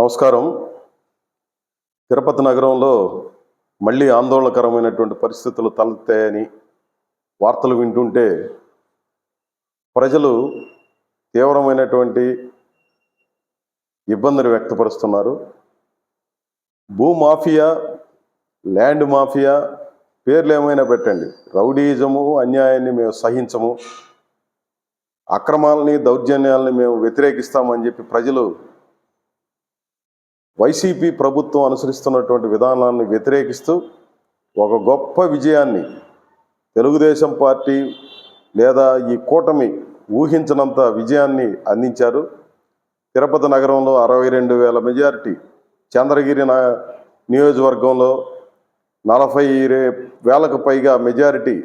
నమస్కారం. తిరుపతి నగరంలో మళ్ళీ ఆందోళనకరమైనటువంటి పరిస్థితులు తలెత్తాయని వార్తలు వింటుంటే ప్రజలు తీవ్రమైనటువంటి ఇబ్బందులు వ్యక్తపరుస్తున్నారు. భూ మాఫియా ల్యాండ్ మాఫియా పేర్లు ఏమైనా పెట్టండి. రౌడీజము అన్యాయాన్ని మేము సహించము. అక్రమాలని దౌర్జన్యాలని మేము వ్యతిరేకిస్తామని చెప్పి ప్రజలు వైసీపీ ప్రభుత్వం అనుసరిస్తున్నటువంటి విధానాన్ని వ్యతిరేకిస్తూ ఒక గొప్ప విజయాన్ని తెలుగుదేశం పార్టీ లేదా ఈ కూటమి ఊహించినంత విజయాన్ని అందించారు. తిరుపతి నగరంలో అరవై రెండు వేల మెజారిటీ చంద్రగిరి నా నియోజకవర్గంలో నలభై వేలకు పైగా మెజారిటీ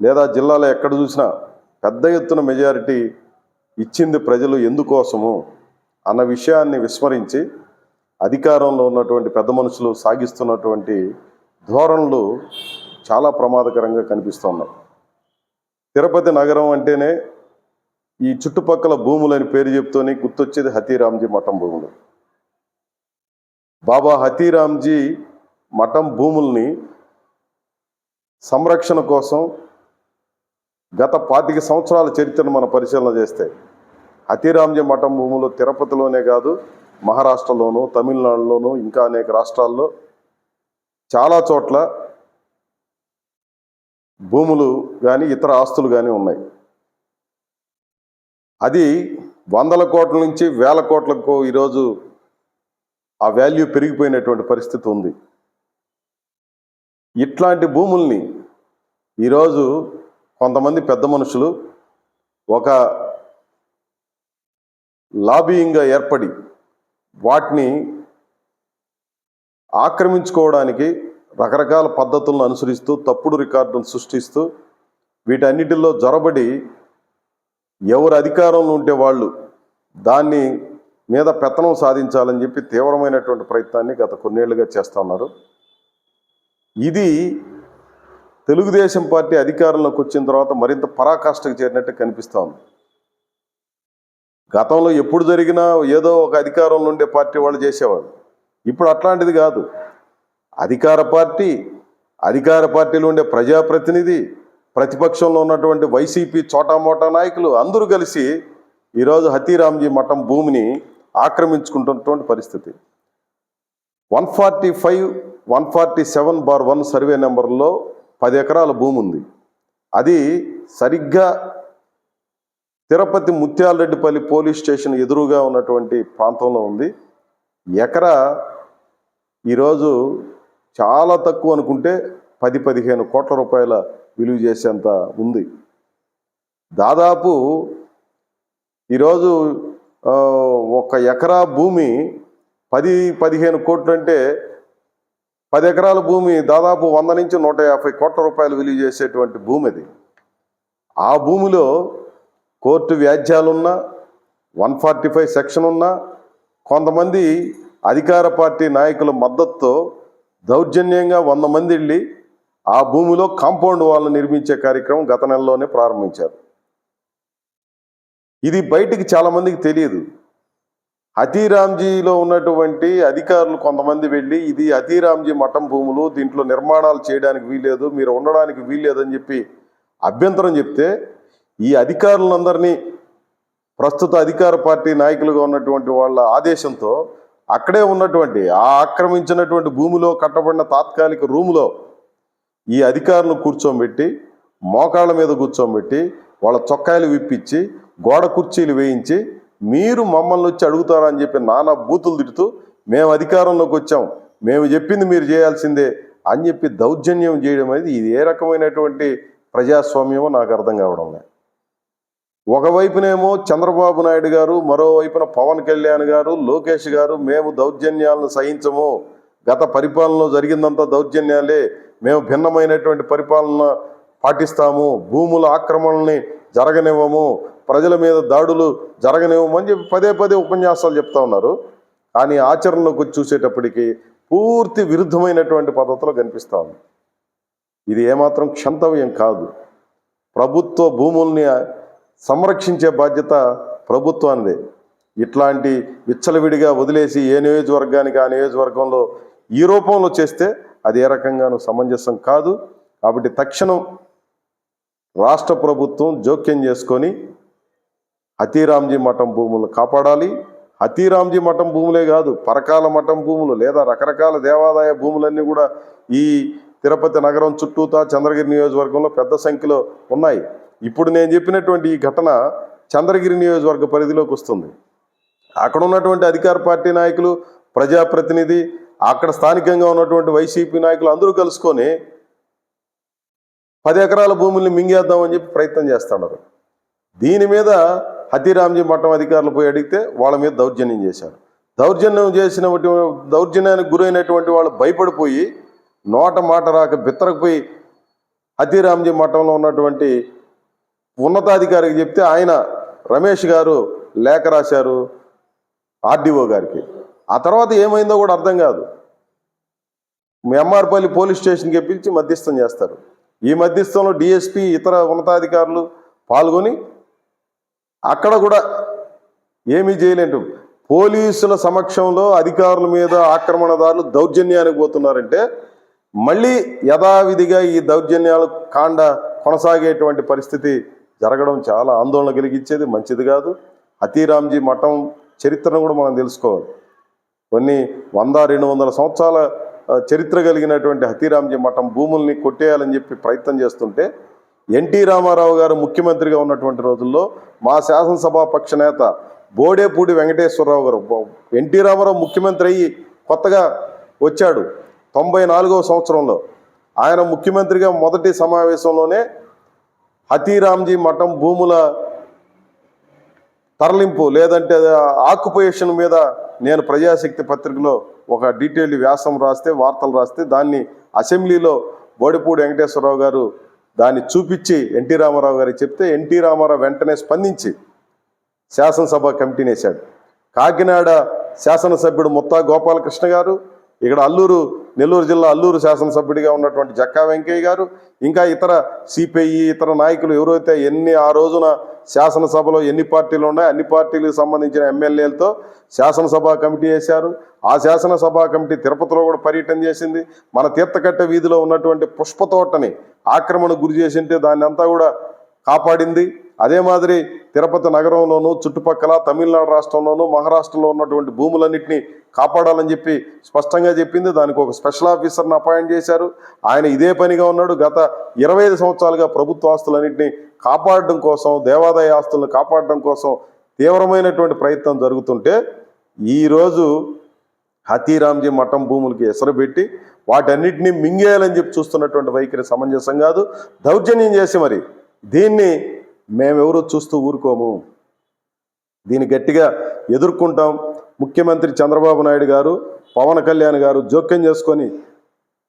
లేదా జిల్లాలో ఎక్కడ చూసినా పెద్ద ఎత్తున మెజారిటీ ఇచ్చింది ప్రజలు ఎందుకోసము అన్న విషయాన్ని విస్మరించి అధికారంలో ఉన్నటువంటి పెద్ద మనుషులు సాగిస్తున్నటువంటి ధోరణులు చాలా ప్రమాదకరంగా కనిపిస్తున్నాయి తిరుపతి నగరం అంటేనే ఈ చుట్టుపక్కల భూములని పేరు చెప్తూనే గుర్తొచ్చేది హతీరామ్జీ మఠం భూములు. బాబా హతీరాంజీ మఠం భూముల్ని సంరక్షణ కోసం గత పాతిక సంవత్సరాల చరిత్రను మనం పరిశీలన చేస్తే హతీరామ్జీ మఠం భూములు తిరుపతిలోనే కాదు మహారాష్ట్రలోను తమిళనాడులోను ఇంకా అనేక రాష్ట్రాల్లో చాలా చోట్ల భూములు కానీ ఇతర ఆస్తులు కానీ ఉన్నాయి. అది వందల కోట్ల నుంచి వేల కోట్లకు ఈరోజు ఆ వాల్యూ పెరిగిపోయినటువంటి పరిస్థితి ఉంది. ఇట్లాంటి భూముల్ని ఈరోజు కొంతమంది పెద్ద మనుషులు ఒక లాబీయింగ్గా ఏర్పడి వాటిని ఆక్రమించుకోవడానికి రకరకాల పద్ధతులను అనుసరిస్తూ తప్పుడు రికార్డులను సృష్టిస్తూ వీటన్నిటిలో జొరబడి ఎవరు అధికారంలో ఉంటే వాళ్ళు దాన్ని మీద పెత్తనం సాధించాలని చెప్పి తీవ్రమైనటువంటి ప్రయత్నాన్ని గత కొన్నేళ్ళుగా చేస్తూ ఉన్నారు. ఇది తెలుగుదేశం పార్టీ అధికారంలోకి వచ్చిన తర్వాత మరింత పరాకాష్ఠకు చేరినట్టు కనిపిస్తూ ఉంది. గతంలో ఎప్పుడు జరిగినా ఏదో ఒక అధికారంలో ఉండే పార్టీ వాళ్ళు చేసేవాళ్ళు. ఇప్పుడు అట్లాంటిది కాదు. అధికార పార్టీ అధికార పార్టీలో ఉండే ప్రజాప్రతినిధి ప్రతిపక్షంలో ఉన్నటువంటి వైసీపీ చోటామోటా నాయకులు అందరూ కలిసి ఈరోజు హతీరాంజీ మఠం భూమిని ఆక్రమించుకుంటున్నటువంటి పరిస్థితి. One forty five one forty seven bar one survey నెంబర్లో పది ఎకరాల భూమి ఉంది అది సరిగ్గా తిరుపతి ముత్యాలరెడ్డిపల్లి పోలీస్ స్టేషన్ ఎదురుగా ఉన్నటువంటి ప్రాంతంలో ఉంది. ఎకరా ఈరోజు చాలా తక్కువ అనుకుంటే పది పదిహేను కోట్ల రూపాయల విలువ చేసేంత ఉంది. దాదాపు ఈరోజు ఒక ఎకరా భూమి పది పదిహేను కోట్లు అంటే పది ఎకరాల భూమి దాదాపు వంద నుంచి నూట యాభై కోట్ల రూపాయలు విలువ చేసేటువంటి భూమి అది. ఆ భూమిలో కోర్టు వ్యాజ్యాలున్నా వన్ ఫార్టీ ఫైవ్ సెక్షన్ ఉన్నా కొంతమంది అధికార పార్టీ నాయకుల మద్దతుతో దౌర్జన్యంగా వంద మంది వెళ్ళి ఆ భూమిలో కాంపౌండ్ వాళ్ళు నిర్మించే కార్యక్రమం గత నెలలోనే ప్రారంభించారు. ఇది బయటికి చాలామందికి తెలియదు. హతీరాంజీలో ఉన్నటువంటి అధికారులు కొంతమంది వెళ్ళి ఇది హతీరాంజీ మఠం భూములు దీంట్లో నిర్మాణాలు చేయడానికి వీల్లేదు మీరు ఉండడానికి వీల్లేదని చెప్పి అభ్యంతరం చెప్తే ఈ అధికారులందరినీ ప్రస్తుత అధికార పార్టీ నాయకులుగా ఉన్నటువంటి వాళ్ళ ఆదేశంతో అక్కడే ఉన్నటువంటి ఆ ఆక్రమించినటువంటి భూమిలో కట్టబడిన తాత్కాలిక రూములో ఈ అధికారులను కూర్చోబెట్టి మోకాళ్ళ మీద కూర్చోబెట్టి వాళ్ళ చొక్కాయలు విప్పించి గోడ కుర్చీలు వేయించి మీరు మమ్మల్ని వచ్చి అడుగుతారని చెప్పి నానా బూతులు తిడుతూ మేము అధికారంలోకి వచ్చాం. మేము చెప్పింది మీరు చేయాల్సిందే అని చెప్పి దౌర్జన్యం చేయడం అనేది ఇది ఏ రకమైనటువంటి ప్రజాస్వామ్యమో నాకు అర్థం కావడం లేదు. ఒకవైపునేమో చంద్రబాబు నాయుడు గారు మరోవైపున పవన్ కళ్యాణ్ గారు లోకేష్ గారు మేము దౌర్జన్యాలను సహించము. గత పరిపాలనలో జరిగిందంతా దౌర్జన్యాలే. మేము భిన్నమైనటువంటి పరిపాలన పాటిస్తాము. భూముల ఆక్రమణల్ని జరగనివ్వము. ప్రజల మీద దాడులు జరగనివ్వము అని చెప్పి పదే పదే ఉపన్యాసాలు చెప్తా ఉన్నారు. కానీ ఆచరణలోకి వచ్చి చూసేటప్పటికి పూర్తి విరుద్ధమైనటువంటి పద్ధతిలో కనిపిస్తా ఉంది. ఇది ఏమాత్రం క్షంతవ్యం కాదు. ప్రభుత్వ భూముల్ని సంరక్షించే బాధ్యత ప్రభుత్వానిదే. ఇట్లాంటి విచ్చలవిడిగా వదిలేసి ఏ నియోజకవర్గానికి ఆ నియోజకవర్గంలో ఈ రూపంలో చేస్తే అది ఏ రకంగానూ సమంజసం కాదు. కాబట్టి తక్షణం రాష్ట్ర ప్రభుత్వం జోక్యం చేసుకొని హతీరాంజీ మఠం భూములను కాపాడాలి. హతీరాంజీ మఠం భూములే కాదు పరకాల మఠం భూములు లేదా రకరకాల దేవాదాయ భూములన్నీ కూడా ఈ తిరుపతి నగరం చుట్టూతా చంద్రగిరి నియోజకవర్గంలో పెద్ద సంఖ్యలో ఉన్నాయి. ఇప్పుడు నేను చెప్పినటువంటి ఈ ఘటన చంద్రగిరి నియోజకవర్గ పరిధిలోకి వస్తుంది. అక్కడ ఉన్నటువంటి అధికార పార్టీ నాయకులు ప్రజాప్రతినిధి అక్కడ స్థానికంగా ఉన్నటువంటి వైసీపీ నాయకులు అందరూ కలుసుకొని పది ఎకరాల భూముల్ని మింగేద్దామని చెప్పి ప్రయత్నం చేస్తున్నారు. దీని మీద హతీరామ్జీ మఠం అధికారులు పోయి అడిగితే వాళ్ళ మీద దౌర్జన్యం చేశారు. దౌర్జన్యం చేసిన దౌర్జన్యానికి గురైనటువంటి వాళ్ళు భయపడిపోయి నోట మాట రాక బిత్తరకపోయి హతీరామ్జీ మఠంలో ఉన్నటువంటి ఉన్నతాధికారికి చెప్తే ఆయన రమేష్ గారు లేఖ రాశారు ఆర్డీఓ గారికి. ఆ తర్వాత ఏమైందో కూడా అర్థం కాదు. ఎంఆర్పల్లి పోలీస్ స్టేషన్కి పిలిచి మధ్యస్థం చేస్తారు. ఈ మధ్యస్థంలో డిఎస్పి ఇతర ఉన్నతాధికారులు పాల్గొని అక్కడ కూడా ఏమీ చేయలేంటు పోలీసుల సమక్షంలో అధికారుల మీద ఆక్రమణదారులు దౌర్జన్యానికి పోతున్నారంటే మళ్ళీ యథావిధిగా ఈ దౌర్జన్యాలు కాండ కొనసాగేటువంటి పరిస్థితి జరగడం చాలా ఆందోళన కలిగించేది మంచిది కాదు. హతీరాంజీ మఠం చరిత్రను కూడా మనం తెలుసుకోవాలి. కొన్ని వంద రెండు వందల సంవత్సరాల చరిత్ర కలిగినటువంటి హతీరాంజీ మఠం భూముల్ని కొట్టేయాలని చెప్పి ప్రయత్నం చేస్తుంటే ఎన్టీ రామారావు గారు ముఖ్యమంత్రిగా ఉన్నటువంటి రోజుల్లో మా శాసనసభా పక్ష నేత బోడేపూడి వెంకటేశ్వరరావు గారు ఎన్టీ రామారావు ముఖ్యమంత్రి అయ్యి కొత్తగా వచ్చాడు తొంభై నాలుగవ సంవత్సరంలో. ఆయన ముఖ్యమంత్రిగా మొదటి సమావేశంలోనే హతీరాంజీ మఠం భూముల తరలింపు లేదంటే ఆక్యుపేషన్ మీద నేను ప్రజాశక్తి పత్రికలో ఒక డీటెయిల్ వ్యాసం రాస్తే వార్తలు రాస్తే దాన్ని అసెంబ్లీలో బోడిపూడి వెంకటేశ్వరరావు గారు దాన్ని చూపించి ఎన్టీ రామారావు గారికి చెప్తే ఎన్టీ రామారావు వెంటనే స్పందించి శాసనసభ కమిటీని వేశాడు. కాకినాడ శాసనసభ్యుడు ముత్తా గోపాలకృష్ణ గారు ఇక్కడ అల్లూరు నెల్లూరు జిల్లా అల్లూరు శాసనసభ్యుడిగా ఉన్నటువంటి జక్కా వెంకయ్య గారు ఇంకా ఇతర సిపిఐ ఇతర నాయకులు ఎవరైతే ఎన్ని ఆ రోజున శాసనసభలో ఎన్ని పార్టీలు ఉన్నాయో అన్ని పార్టీలకు సంబంధించిన ఎమ్మెల్యేలతో శాసనసభ కమిటీ వేశారు. ఆ శాసనసభ కమిటీ తిరుపతిలో కూడా పర్యటన చేసింది. మన తీర్థకట్ట వీధిలో ఉన్నటువంటి పుష్ప తోటని ఆక్రమణ గురి చేసింటే దాన్ని అంతా కూడా కాపాడింది. అదే మాదిరి తిరుపతి నగరంలోనూ చుట్టుపక్కల తమిళనాడు రాష్ట్రంలోనూ మహారాష్ట్రలో ఉన్నటువంటి భూములన్నింటినీ కాపాడాలని చెప్పి స్పష్టంగా చెప్పింది. దానికి ఒక స్పెషల్ ఆఫీసర్ని అపాయింట్ చేశారు. ఆయన ఇదే పనిగా ఉన్నాడు. గత ఇరవై ఐదు సంవత్సరాలుగా ప్రభుత్వ ఆస్తులన్నింటినీ కాపాడడం కోసం దేవాదాయ ఆస్తులను కాపాడడం కోసం తీవ్రమైనటువంటి ప్రయత్నం జరుగుతుంటే ఈరోజు హతీరామ్జీ మఠం భూములకి ఎసరు పెట్టి వాటన్నిటినీ మింగేయాలని చెప్పి చూస్తున్నటువంటి వైఖరి సమంజసం కాదు. దౌర్జన్యం చేసి మరి దీన్ని మేమెవరూ చూస్తూ ఊరుకోము. దీన్ని గట్టిగా ఎదుర్కొంటాం. ముఖ్యమంత్రి చంద్రబాబు నాయుడు గారు పవన్ కళ్యాణ్ గారు జోక్యం చేసుకొని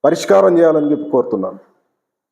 పరిష్కారం చేయాలని చెప్పి కోరుతున్నాను.